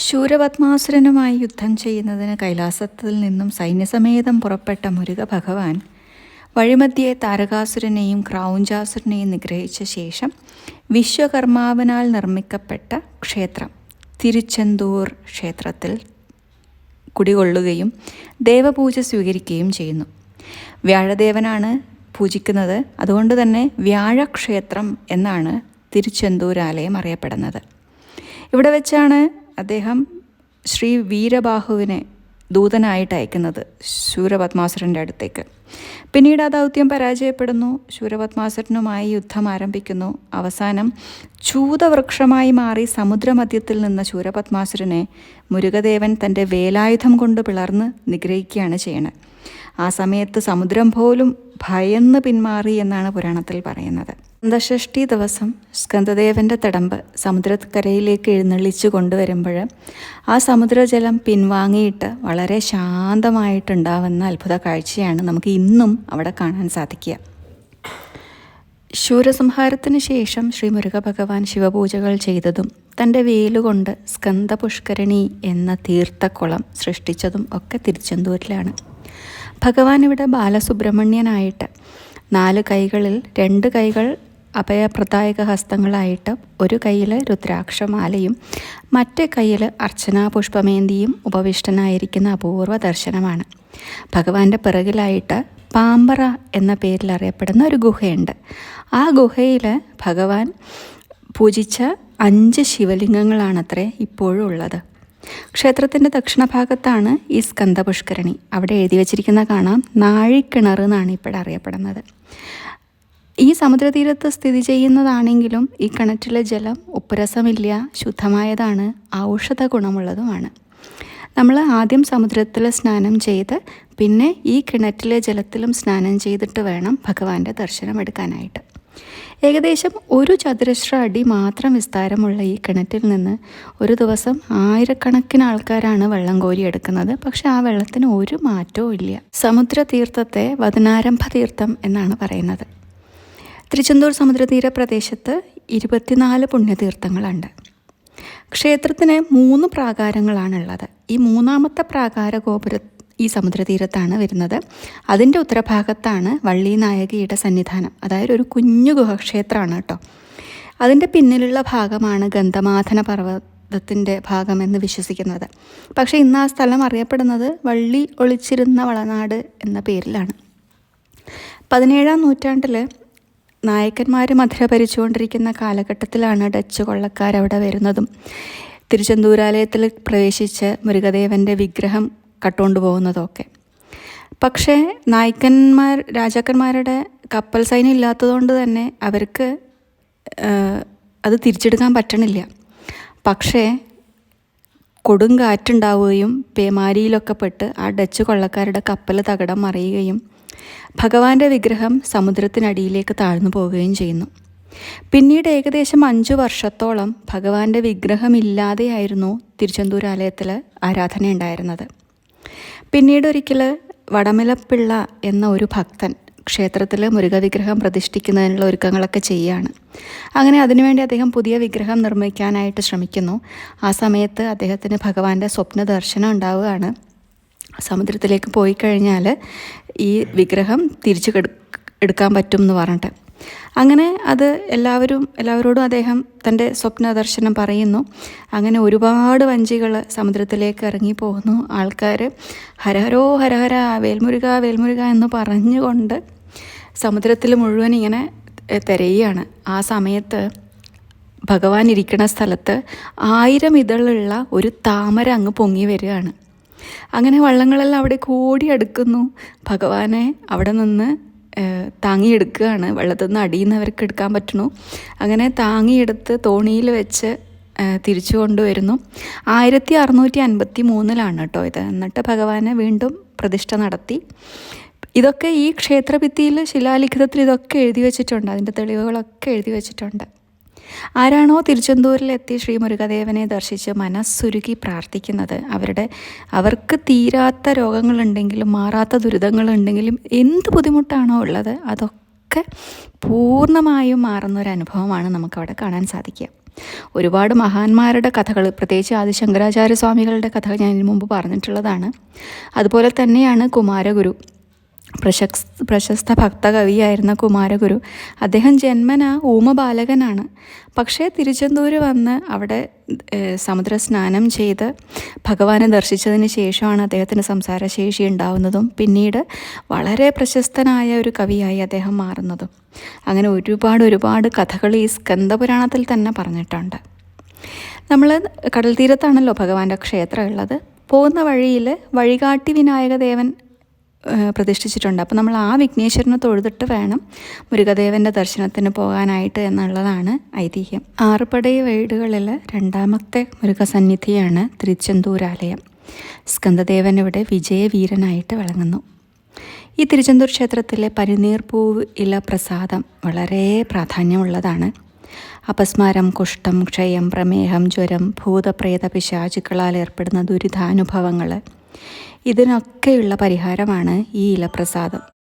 ശൂരപത്മാസുരനുമായി യുദ്ധം ചെയ്യുന്നതിന് കൈലാസത്തിൽ നിന്നും സൈന്യസമേതം പുറപ്പെട്ട മുരുക ഭഗവാൻ വഴിമധ്യേ താരകാസുരനെയും ക്രൗഞ്ചാസുരനെയും നിഗ്രഹിച്ച ശേഷം വിശ്വകർമാവിനാൽ നിർമ്മിക്കപ്പെട്ട ക്ഷേത്രം തിരുച്ചെന്തൂർ ക്ഷേത്രത്തിൽ കുടികൊള്ളുകയും ദേവപൂജ സ്വീകരിക്കുകയും ചെയ്യുന്നു. വ്യാഴദേവനാണ് പൂജിക്കുന്നത്. അതുകൊണ്ട് തന്നെ വ്യാഴക്ഷേത്രം എന്നാണ് തിരുച്ചെന്തൂരാലയം അറിയപ്പെടുന്നത്. ഇവിടെ വെച്ചാണ് അദ്ദേഹം ശ്രീ വീരബാഹുവിനെ ദൂതനായിട്ട് അയക്കുന്നത് ശൂരപത്മാസുരന്റെ അടുത്തേക്ക്. പിന്നീട് ആ ദൗത്യം പരാജയപ്പെടുന്നു. ശൂരപത്മാസുരനുമായി യുദ്ധം ആരംഭിക്കുന്നു. അവസാനം ചൂതവൃക്ഷമായി മാറി സമുദ്രമധ്യത്തിൽ നിന്ന ശൂരപത്മാസുരനെ മുരുകദേവൻ തന്റെ വേലായുധം കൊണ്ട് പിളർന്ന് നിഗ്രഹിക്കുകയാണ് ചെയ്യണത്. ആ സമയത്ത് സമുദ്രം പോലും ഭയന്ന് പിന്മാറി എന്നാണ് പുരാണത്തിൽ പറയുന്നത്. സ്കന്ദഷഷ്ടി ദിവസം സ്കന്ധദേവന്റെ തടമ്പ് സമുദ്രക്കരയിലേക്ക് എഴുന്നള്ളിച്ചു കൊണ്ടുവരുമ്പോൾ ആ സമുദ്രജലം പിൻവാങ്ങിയിട്ട് വളരെ ശാന്തമായിട്ടുണ്ടാവുന്ന അത്ഭുത കാഴ്ചയാണ് നമുക്ക് ഇന്നും അവിടെ കാണാൻ സാധിക്കുക. ശൂരസംഹാരത്തിന് ശേഷം ശ്രീ മുരുക ഭഗവാൻ ശിവപൂജകൾ ചെയ്തതും തന്റെ വേലുകൊണ്ട് സ്കന്ധപുഷ്കരണി എന്ന തീർത്ഥക്കുളം സൃഷ്ടിച്ചതും ഒക്കെ തിരുച്ചെന്തൂരിലാണ്. ഭഗവാൻ ഇവിടെ ബാലസുബ്രഹ്മണ്യനായിട്ട് നാല് കൈകളിൽ രണ്ട് കൈകൾ അഭയപ്രദായക ഹസ്തങ്ങളായിട്ട് ഒരു കയ്യിൽ രുദ്രാക്ഷമാലയും മറ്റേ കയ്യിൽ അർച്ചനാ പുഷ്പമേന്തിയും ഉപവിഷ്ടനായിരിക്കുന്ന അപൂർവ ദർശനമാണ്. ഭഗവാന്റെ പിറകിലായിട്ട് പാമ്പറ എന്ന പേരിൽ അറിയപ്പെടുന്ന ഒരു ഗുഹയുണ്ട്. ആ ഗുഹയിൽ ഭഗവാൻ പൂജിച്ച അഞ്ച് ശിവലിംഗങ്ങളാണത്രേ ഇപ്പോഴും ഉള്ളത്. ക്ഷേത്രത്തിന്റെ ദക്ഷിണഭാഗത്താണ് ഈ സ്കന്ധപുഷ്കരണി. അവിടെ എഴുതി വച്ചിരിക്കുന്ന കാണാം നാഴിക്കിണർ എന്നാണ് ഇപ്പോൾ അറിയപ്പെടുന്നത് ഈ സമുദ്രതീരത്ത് സ്ഥിതി ചെയ്യുന്നതാണെങ്കിലും ഈ കിണറ്റിലെ ജലം ഉപ്പുരസമില്ല ശുദ്ധമായതാണ് ഔഷധ ഗുണമുള്ളതുമാണ്. നമ്മൾ ആദ്യം സമുദ്രത്തിൽ സ്നാനം ചെയ്ത് പിന്നെ ഈ കിണറ്റിലെ ജലത്തിലും സ്നാനം ചെയ്തിട്ട് വേണം ഭഗവാന്റെ ദർശനം എടുക്കാനായിട്ട്. ഏകദേശം ഒരു ചതുരശ്ര അടി മാത്രം വിസ്താരമുള്ള ഈ കിണറ്റിൽ നിന്ന് ഒരു ദിവസം ആയിരക്കണക്കിന് ആൾക്കാരാണ് വെള്ളം കോരി എടുക്കുന്നത്. പക്ഷെ ആ വെള്ളത്തിന് ഒരു മാറ്റവും ഇല്ല. സമുദ്ര തീർത്ഥത്തെ വദനാരംഭ തീർത്ഥം എന്നാണ് പറയുന്നത്. തിരുച്ചെന്തൂർ സമുദ്രതീര പ്രദേശത്ത് ഇരുപത്തിനാല് പുണ്യതീർത്ഥങ്ങളുണ്ട്. ക്ഷേത്രത്തിന് മൂന്ന് പ്രാകാരങ്ങളാണുള്ളത്. ഈ മൂന്നാമത്തെ പ്രാകാര ഗോപുര ഈ സമുദ്രതീരത്താണ് വരുന്നത്. അതിന്റെ ഉത്തരഭാഗത്താണ് വള്ളി നായകിയുടെ സന്നിധാനം. അതായത് ഒരു കുഞ്ഞു ഗുഹക്ഷേത്രമാണ് കേട്ടോ. അതിന്റെ പിന്നിലുള്ള ഭാഗമാണ് ഗന്ധമാധന പർവതത്തിന്റെ ഭാഗമെന്ന് വിശ്വസിക്കുന്നത്. പക്ഷേ ഇന്ന് ആ സ്ഥലം അറിയപ്പെടുന്നത് വള്ളി ഒളിച്ചിരുന്ന വളനാട് എന്ന പേരിലാണ്. പതിനേഴാം നൂറ്റാണ്ടിൽ നായകന്മാർ മധുര ഭരിച്ചുകൊണ്ടിരിക്കുന്ന കാലഘട്ടത്തിലാണ് ഡച്ച് കൊള്ളക്കാർ അവിടെ വരുന്നതും. തിരുച്ചെന്തൂരാലയത്തിൽ പ്രവേശിച്ച് മുരുകദേവന്റെ വിഗ്രഹം കട്ടുകൊണ്ടു പോകുന്നതൊക്കെ പക്ഷേ നായ്ക്കന്മാർ രാജാക്കന്മാരുടെ കപ്പൽ സൈന്യം ഇല്ലാത്തതുകൊണ്ട് തന്നെ അവർക്ക് അത് തിരിച്ചെടുക്കാൻ പറ്റണില്ല. പക്ഷേ കൊടുങ്കാറ്റുണ്ടാവുകയും പേമാരിയിലൊക്കെ പെട്ട് ആ ഡച്ച് കൊള്ളക്കാരുടെ കപ്പൽ തകടം മറിയുകയും ഭഗവാന്റെ വിഗ്രഹം സമുദ്രത്തിനടിയിലേക്ക് താഴ്ന്നു പോവുകയും ചെയ്യുന്നു. പിന്നീട് ഏകദേശം അഞ്ചു വർഷത്തോളം ഭഗവാന്റെ വിഗ്രഹമില്ലാതെയായിരുന്നു തിരുച്ചെന്തൂരാലയത്തിൽ ആരാധന ഉണ്ടായിരുന്നത് പിന്നീട് ഒരിക്കൽ വടമിലപ്പിള്ള എന്ന ഒരു ഭക്തൻ ക്ഷേത്രത്തിൽ മുരുകവിഗ്രഹം പ്രതിഷ്ഠിക്കുന്നതിനുള്ള ഒരുക്കങ്ങളൊക്കെ ചെയ്യുകയാണ് അങ്ങനെ അതിനുവേണ്ടി അദ്ദേഹം പുതിയ വിഗ്രഹം നിർമ്മിക്കാനായിട്ട് ശ്രമിക്കുന്നു. ആ സമയത്ത് അദ്ദേഹത്തിന് ഭഗവാന്റെ സ്വപ്ന ദർശനം ഉണ്ടാവുകയാണ്. സമുദ്രത്തിലേക്ക് പോയി കഴിഞ്ഞാൽ ഈ വിഗ്രഹം തിരിച്ചു എടുക്കാൻ പറ്റും എന്ന് പറഞ്ഞിട്ട്. അങ്ങനെ അത് എല്ലാവരും എല്ലാവരോടും അദ്ദേഹം തന്റെ സ്വപ്ന ദർശനം പറയുന്നു. അങ്ങനെ ഒരുപാട് വഞ്ചികൾ സമുദ്രത്തിലേക്ക് ഇറങ്ങി പോകുന്നു. ആൾക്കാർ ഹരഹരോ ഹരഹര വേൽമുരുക വേൽമുരുക എന്ന് പറഞ്ഞുകൊണ്ട് സമുദ്രത്തിൽ മുഴുവൻ ഇങ്ങനെ തിരയുകയാണ്. ആ സമയത്ത് ഭഗവാൻ ഇരിക്കുന്ന സ്ഥലത്ത് ആയിരം ഇതളുള്ള ഒരു താമര അങ്ങ് പൊങ്ങി വരികയാണ്. അങ്ങനെ വള്ളങ്ങളെല്ലാം അവിടെ കൂടിയെടുക്കുന്നു ഭഗവാനെ അവിടെ നിന്ന് താങ്ങിയെടുക്കുകയാണ്. വെള്ളത്തിൽ നിന്ന് അടിയുന്നവർക്ക് എടുക്കാൻ പറ്റുന്നു. അങ്ങനെ താങ്ങിയെടുത്ത് തോണിയിൽ വെച്ച് തിരിച്ചു കൊണ്ടുവരുന്നു. ആയിരത്തി അറുന്നൂറ്റി അൻപത്തി മൂന്നിലാണ് കേട്ടോ ഇത്. എന്നിട്ട് ഭഗവാനെ വീണ്ടും പ്രതിഷ്ഠ നടത്തി. ഇതൊക്കെ ഈ ക്ഷേത്രഭിത്തിയിൽ ശിലാലിഖിതത്തിൽ ഇതൊക്കെ എഴുതി വെച്ചിട്ടുണ്ട്. അതിന്റെ തെളിവുകളൊക്കെ എഴുതി വെച്ചിട്ടുണ്ട്. ആരാണോ തിരുച്ചെന്തൂരിലെത്തി ശ്രീ മുരുകദേവനെ ദർശിച്ച് മനസ്സുരുകി പ്രാർത്ഥിക്കുന്നത്. അവരുടെ അവർക്ക് തീരാത്ത രോഗങ്ങളുണ്ടെങ്കിലും മാറാത്ത ദുരിതങ്ങളുണ്ടെങ്കിലും എന്ത് ബുദ്ധിമുട്ടാണോ ഉള്ളത് അതൊക്കെ പൂർണമായും മാറുന്ന ഒരു അനുഭവമാണ് നമുക്കവിടെ കാണാൻ സാധിക്കുക. ഒരുപാട് മഹാന്മാരുടെ കഥകൾ പ്രത്യേകിച്ച് ആദിശങ്കരാചാര്യ സ്വാമികളുടെ കഥകൾ ഞാൻ ഇതിനു മുമ്പ് പറഞ്ഞിട്ടുള്ളതാണ്. അതുപോലെ തന്നെയാണ് കുമാരഗുരു. പ്രശസ് പ്രശസ്ത ഭക്തകവിയായിരുന്ന കുമാരഗുരു. അദ്ദേഹം ജന്മന ഊമബാലകനാണ്. പക്ഷേ തിരുച്ചെന്തൂര് വന്ന് അവിടെ സമുദ്ര സ്നാനം ചെയ്ത് ഭഗവാനെ ദർശിച്ചതിന് ശേഷമാണ് അദ്ദേഹത്തിന് സംസാരശേഷി ഉണ്ടാവുന്നതും പിന്നീട് വളരെ പ്രശസ്തനായ ഒരു കവിയായി അദ്ദേഹം മാറുന്നതും. അങ്ങനെ ഒരുപാട് ഒരുപാട് കഥകൾ ഈ സ്കന്ദപുരാണത്തിൽ തന്നെ പറഞ്ഞിട്ടുണ്ട്. നമ്മൾ കടൽ തീരത്താണല്ലോ ഭഗവാന്റെ ക്ഷേത്രം ഉള്ളത് പോകുന്ന വഴിയിൽ വഴികാട്ടി വിനായക ദേവൻ ഏഹ്, പ്രതിഷ്ഠിച്ചിട്ടുണ്ട്. അപ്പോൾ നമ്മൾ ആ വിഘ്നേശ്വരനെ തൊഴുതിട്ട് വേണം മുരുകദേവന്റെ ദർശനത്തിന് പോകാനായിട്ട് എന്നുള്ളതാണ് ഐതിഹ്യം. ആറുപടൈ വീടുകളിൽ രണ്ടാമത്തെ മുരുകസന്നിധിയാണ് തിരുച്ചെന്തൂരാലയം. സ്കന്ദദേവൻ ഇവിടെ വിജയവീരനായിട്ട് വിളങ്ങുന്നു. ഈ തിരുച്ചെന്തൂർ ക്ഷേത്രത്തിലെ പനിനീർപ്പൂവ് ഇല പ്രസാദം വളരെ പ്രാധാന്യമുള്ളതാണ്. അപസ്മാരം കുഷ്ഠം ക്ഷയം പ്രമേഹം ജ്വരം ഭൂതപ്രേത പിശാചുക്കളാൽ ഏർപ്പെടുന്ന ദുരിതാനുഭവങ്ങൾ ഇതിനൊക്കെയുള്ള പരിഹാരമാണ് ഈ ഇലപ്രസാദം.